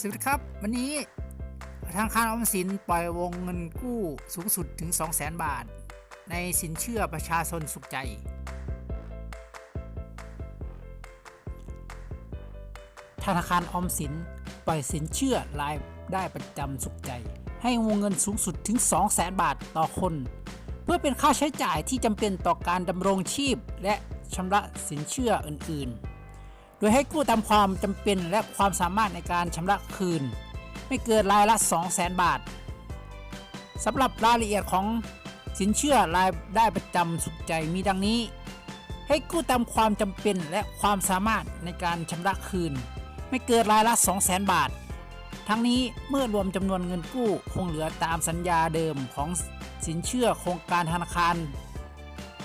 สวัสดีครับ วันนี้ทาคารออมสินปล่อยวงเงินกู้สูงสุดถึง 200,000 บาท ในสินเชื่อประชาชนสุขใจ ธนาคารออมสินปล่อยสินเชื่อรายได้ประจำสุขใจ ให้วงเงินสูงสุดถึง 200,000 บาทต่อคน เพื่อเป็นค่าใช้จ่ายที่จำเป็นต่อการดำรงชีพและชำระสินเชื่ออื่นๆ โดยให้กู้ตามความจำเป็นและความสามารถในการชำระคืน ไม่เกินรายละ 200,000 บาทสำหรับรายละเอียดของสินเชื่อรายได้ประจำสุขใจมีดังนี้ ให้กู้ตามความจำเป็นและความสามารถในการชำระคืน ไม่เกินรายละ 200,000 บาท ทั้งนี้เมื่อรวมจำนวนเงินกู้คงเหลือตามสัญญาเดิมของสินเชื่อโครงการธนาคาร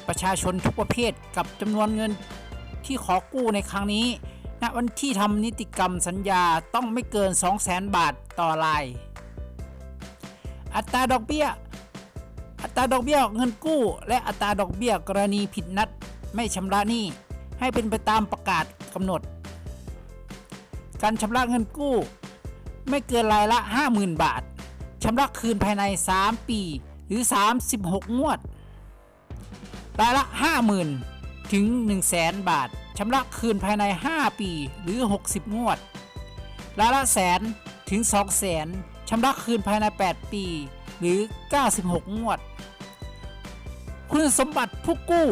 ประชาชนทุกประเภทกับจำนวนเงิน ที่ขอกู้ในครั้งนี้ณวันที่ทำนิติกรรมสัญญาต้องไม่เกิน 200,000 บาทต่อราย อัตราดอกเบี้ย อัตราดอกเบี้ยเงินกู้ และอัตราดอกเบี้ยกรณีผิดนัดไม่ชำระหนี้ ให้เป็นไปตามประกาศกำหนด การชำระเงินกู้ ไม่เกินรายละ 50,000 บาทชำระคืนภายใน 3 ปี หรือ 36 งวด รายละ 50,000 ถึง 100,000บาทชำระคืนภายใน 5 ปีหรือ 60 งวดรายละแสนถึง 200,000ชำระคืนภายใน 8 ปีหรือ 96 งวด คุณสมบัติผู้กู้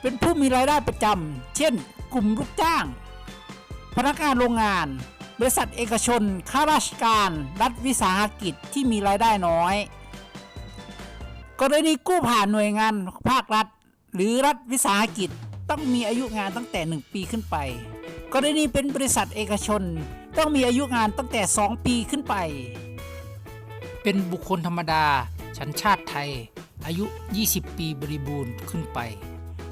เป็นผู้มีรายได้ประจำ เช่น กลุ่มลูกจ้าง พนักงานโรงงาน บริษัทเอกชน ข้าราชการ รัฐวิสาหกิจที่มีรายได้น้อย กรณีกู้ผ่านหน่วยงานภาครัฐ หรือรัฐวิสาหกิจต้องมีอายุงานตั้งแต่ 1 ปีขึ้นไป กรณีเป็นบริษัทเอกชน ต้องมีอายุงานตั้งแต่ 2 ปีขึ้นไป เป็นบุคคลธรรมดาสัญชาติไทย อายุ 20 ปีบริบูรณ์ขึ้นไป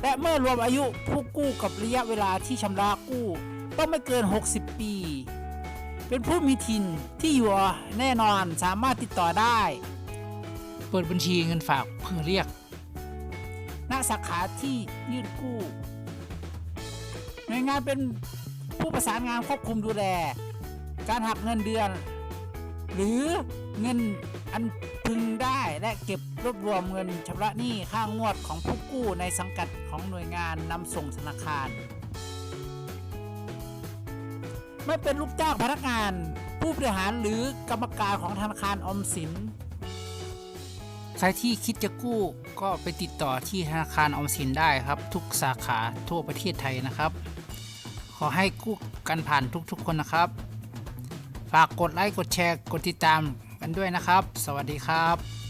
และเมื่อรวมอายุผู้กู้กับระยะเวลาที่ชำระกู้ ต้องไม่เกิน 60 ปี เป็นผู้มีถิ่นที่อยู่แน่นอนสามารถติดต่อได้ เปิดบัญชีเงินฝากเพื่อเรียก ณสาขาที่ยื่นกู้หน่วยงานเป็นผู้ประสานงานควบคุมดูแล การหักเงินเดือน หรือเงินอันพึงได้และเก็บรวบรวมเงินชำระหนี้ค่างวดของผู้กู้ในสังกัดของหน่วยงานนำส่งธนาคารไม่เป็นลูกจ้างพนักงาน ผู้บริหารหรือกรรมการของธนาคารอมสิน ครที่คิดจะกู้ก็ไปติดต่อที่ธนาคารออมสินได้ครับ ทุกสาขาทั่วประเทศไทยนะครับ ขอให้กู้กันผ่านทุกๆคนนะครับ ฝากกดไลค์กดแชร์กดติดตามกันด้วยนะครับ สวัสดีครับ